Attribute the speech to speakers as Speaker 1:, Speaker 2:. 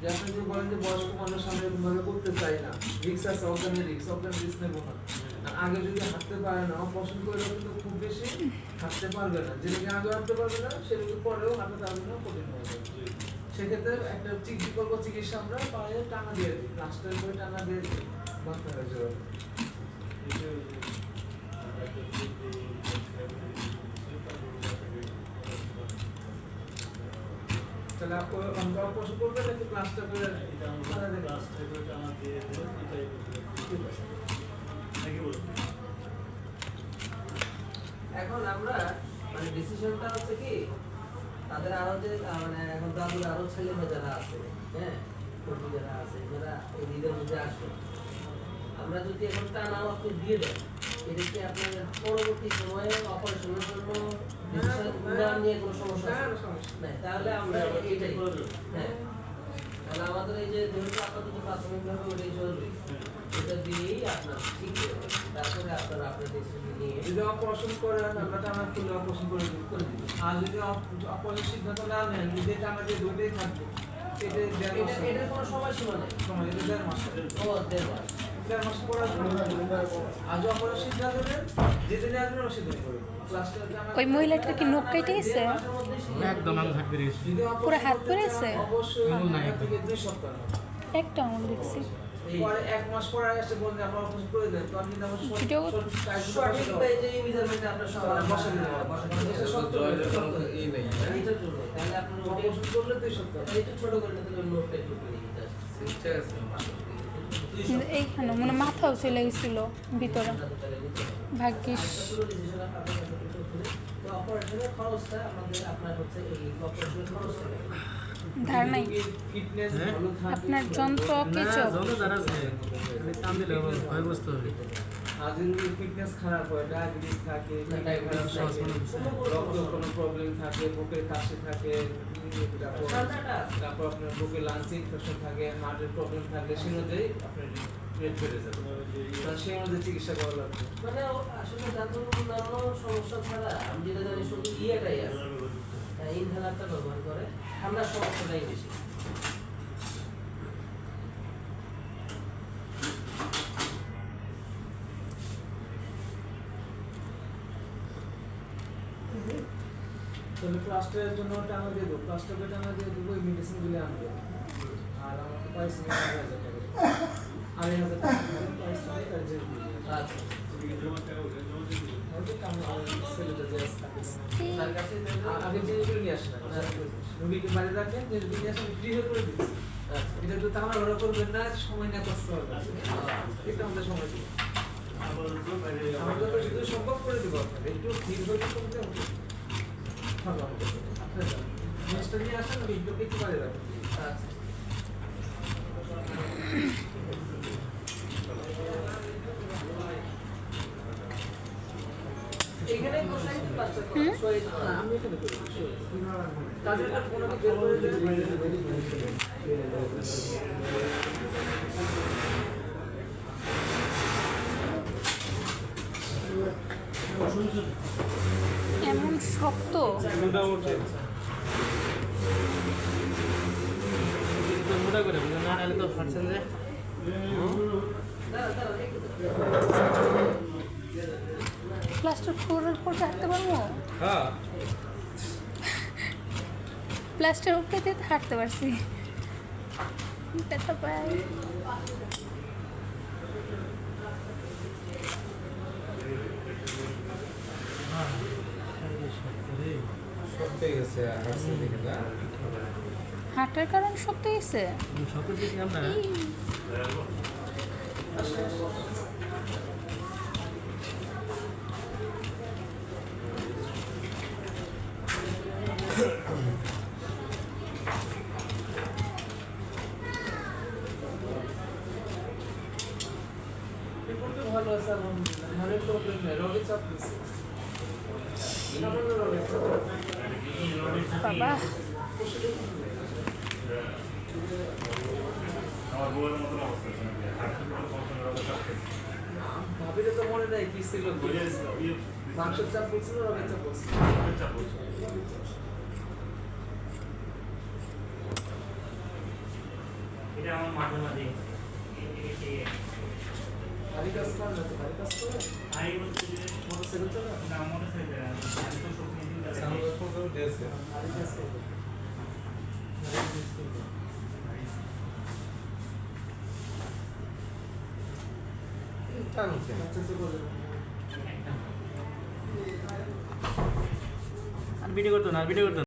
Speaker 1: যে আপনি যদি বলেন যে বয়স্ক মানুষ আমরা এরকম করতে চাই না রিক্স আছে অজ্ঞানের রিক্স অজ্ঞান রিক্স নেব না। আগে যদি হাঁটতে পারে না অপারেশন করে কিন্তু খুব বেশি হাঁটতে পারবে না। যেটাকে আগে হাঁটতে পারবে না সেটাকে পরেও হাঁটতে পারবে না কঠিন যাবে। সেক্ষেত্রে একটা বিকল্প চিকিৎসা আমরা পায়ে টানা দিয়ে দিই প্লাস্টার করে টানা দিয়ে দিই। বন্ধ হয়ে যাবে। তাহলে আমরা করবে নাকি করে দিয়ে
Speaker 2: এখন আমরা মানে ডিসিশনটা হচ্ছে কি তাদের আরও যে মানে এখন দাদুর আরও ছেলে মেয়ে যারা আছে হ্যাঁ যারা আছে যারা এই ঈদের মধ্যে আসবে আমরা যদি এখন টানা আপনি দিয়ে দেন আপনার পরবর্তী সময়ে অপারেশনের জন্য নিয়ে কোনো সমস্যা
Speaker 1: না,
Speaker 2: আছে?
Speaker 1: না, সমস্যা
Speaker 2: নাই। তাহলে আমরা এটাই হ্যাঁ। তাহলে আমাদের এই যে যেহেতু আপাতত প্রাথমিকভাবে ওটাই জরুরি এটা দিয়েই আপনার ঠিক তারপরে আপনারা আপনার ডিসিশন নিয়ে
Speaker 1: যদি অপারেশন করেন আমরা টানা খুলে অপারেশন করে করে আর যদি অপারেশন সিদ্ধান্ত না নেন যদি টানা দিয়ে দুটোই থাকবে এটা
Speaker 2: এটা কোনো সময়সীমা নেই।
Speaker 1: সময় এটা দেড় মাস।
Speaker 2: ও দেড় মাস।
Speaker 1: দেড় মাস পড়ার ওই
Speaker 3: মহিলাটার কি নখ কেটে গেছে?
Speaker 4: একদম আমি হাত বেরিয়েছি
Speaker 1: যদি
Speaker 3: পুরো হাত
Speaker 4: না
Speaker 1: দুই সপ্তাহ
Speaker 3: একটা আঙুল দেখছি।
Speaker 1: পরে এক মাস পরে এসে বলতে আমরা অপারেশন করে দেন তখন কিন্তু সঠিক-
Speaker 2: ওয়ে যে মেজারমেন্ট আপনার সব
Speaker 1: বসে দিতে
Speaker 2: বসে দিতে হবে।
Speaker 1: সত্তর
Speaker 5: জয়ের কোনো ই নেই?
Speaker 2: এইটার জন্য তাহলে আপনার ওটা
Speaker 1: করলে দুই সপ্তাহ
Speaker 2: একটু ছোট করে নিতে নোটটা একটু করে দিতে আসছে।
Speaker 5: ঠিক আছে
Speaker 3: এইখানে মানে মাথাও চলে গেছিল ভিতরে। ভাগ্যিস। ধার নাই। আপনার যন্ত্র
Speaker 4: না
Speaker 1: ফিটনেস খারাপ হয় ডায়াবেটিস থাকে। রক্ত কোনো প্রবলেম থাকে বুকের কাশি থাকে তারপর আপনার বুকে লাংস ইনফেকশন থাকে হার্টের প্রবলেম থাকে সে অনুযায়ী আপনার রেট বেড়ে যাবে। অনুযায়ী চিকিৎসা করা লাগবে।
Speaker 2: মানে আসলে অন্যান্য সমস্যা ছাড়া আমি যেটা জানি শুধু ইয়েটাই আছে। ইনহেলারটা ব্যবহার করে। ঠান্ডার সমস্যাটাই বেশি।
Speaker 1: তাহলে প্লাস্টারের জন্য টানা দিয়ে দেবো প্লাস্টারকে টানা দিয়ে দেবো ওই মেডিসিনগুলি আনবে আর আমাকে পাইছি আড়াই হাজার টাকা আড়াই হাজার টাকা হয়তো কাম- আর যে আগে জিনিসগুলো নিয়ে আসেন রুগীকে বাড়ি করে দিচ্ছি। এটা তো ওরা করবেন না, সময় না কষ্ট হবে এটা আমাদের সময় দিব। আমরা করে দিব আপনাকে। একটু হবে। ভালো হবে
Speaker 3: শক্ত।
Speaker 4: মোটামুটি মোটা করে না নাহলে তো ফাটছেন যে
Speaker 2: দাঁড়া, দাঁড়া, একটু দাঁড়া।
Speaker 3: প্লাস্টার ফ্লোরের উপর রাখতে পারব?
Speaker 4: হ্যাঁ।
Speaker 3: প্লাস্টার উপরে দিয়ে হাঁটতে পারছি। ব্যথা পায়
Speaker 5: সত্যি গেছে হাসছে দেখে না?
Speaker 3: হাঁটার কারণ শক্ত
Speaker 4: দিকে আমরা
Speaker 1: ভালো আছে আলহামদুলিল্লাহ। মানে প্রবলেম নেই রোগের চাপ
Speaker 3: বাবা।
Speaker 6: আমার
Speaker 1: মাংসের চাপ বলছিল রোগের চাপ বলছিল।
Speaker 6: রোগের চাপ
Speaker 1: মাঝে মাঝে
Speaker 7: ভারী কাজ করেন না কাজ করে
Speaker 1: আই বলছে
Speaker 4: আর ভিডিও করতো না ভিডিও করতো।